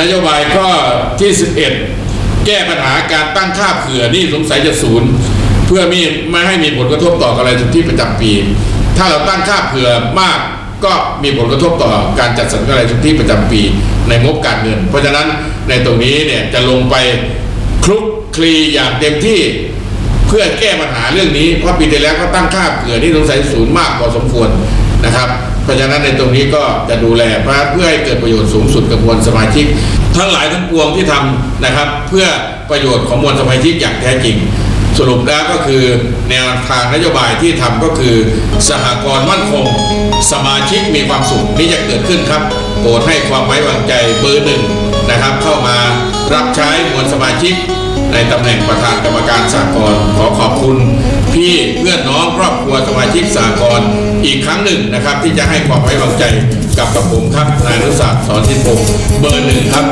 นโยบายข้อที่ 11 แก้ปัญหาการตั้งค่าเผื่อนี่สงสัยจะศูนย์เพื่อไม่ไม่ให้มีผลกระทบต่อกำไรทธิประจำปี ถ้าเราตั้งค่าเผื่อมากก็มีผลกระทบต่อการจัดสรรกำไรทธิประจำปี ในงบการเงิน เพราะฉะนั้นในตรงนี้เนี่ยจะลงไปคลุกคลีอย่างเต็มที่เพื่อแก้ปัญหาเรื่องนี้เพราะปีที่แล้วก็ตั้งค่าเผื่อที่สงสัยศูนย์มากพอสมควรนะครับ เพราะฉะนั้นในตรงนี้ก็จะดูแลเพื่อให้เกิดประโยชน์สูงสุดกับมวลสมาชิก ทั้งหลายทั้งปวงที่ทำนะครับ เพื่อประโยชน์ของมวลสมาชิกอย่างแท้จริง สรุปแล้วก็คือแนวทางนโยบายที่ทำก็คือ สหกรณ์มั่นคง สมาชิกมีความสุขนี่จะเกิดขึ้นครับโปรดให้ความไว้วางใจเบอร์หนึ่งนะครับ เข้ามารับใช้มวลสมาชิก ในตำแหน่งประธานกรรมการสากลขอขอบคุณ พี่เพื่อนน้องครอบครัวสมาชิกสากลอีกครั้งหนึ่งนะครับ ที่จะให้ความไว้วางใจกับกับผมครับนายอนุสาสสอนทิพงศ์เบอร์หนึ่งครับ